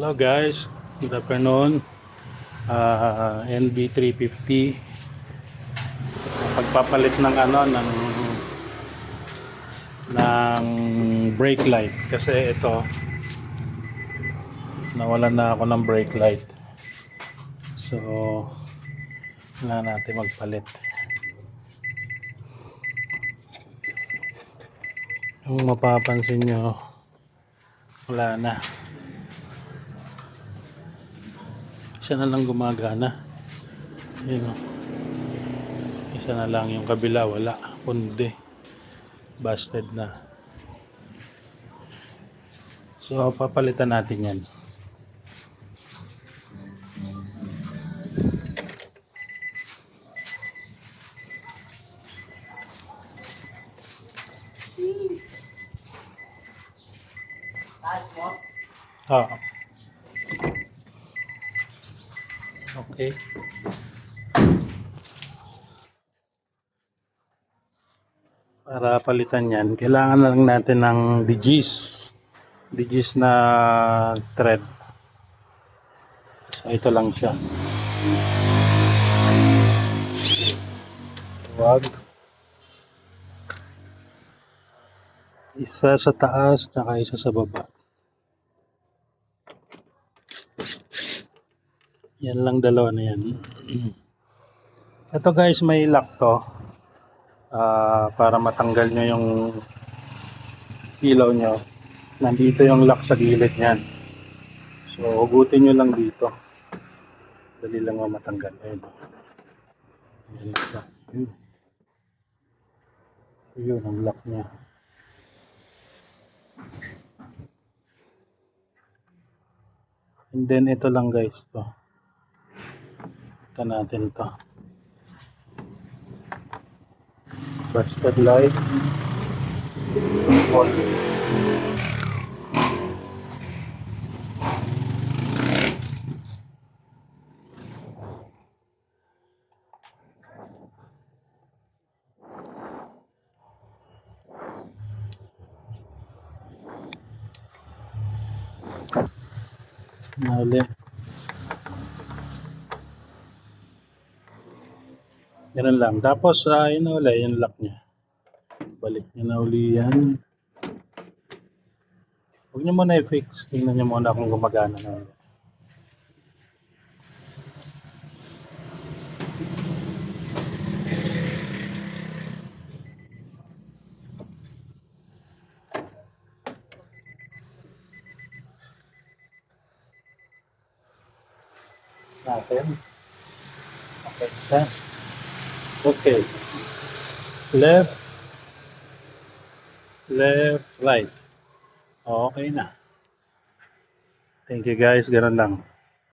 Hello guys, good afternoon. Uh, NB350 pagpapalit ng ano ng ng brake light kasi ito nawalan na ako ng brake light. So na natin magpalit. Kung mapapansin nyo, wala na. Isa na lang gumagana. Yun o. Isa na lang yung kabila, wala. Kundi. Busted na. So, papalitan natin yan. Taas mo? Oo. Okay. Para palitan yan, kailangan lang natin ng digis. Digis na thread. So, ito lang siya. Wag. Isa sa taas, tsaka isa sa baba. Yan lang dalawa na yan. Ito guys, may lock to. Ah, para matanggal nyo yung ilaw nyo. Nandito yung lock sa gilid niyan. So, hugutin nyo lang dito. Dali lang matanggal. Ayun. Ayun siya. Yun. Yun ang lock niya. And then ito lang guys to. Ito natin to. Busted light. On. Nali. Ganun lang. Tapos, uh, yun na uli, yung lock niya. Balik niya na uli yan. Huwag niyo muna i-fix. Tingnan niyo muna kung gumagana na uli. Natin. Okay, isa. Okay. Left. Left, right. Okay na. Thank you guys. Ganun lang.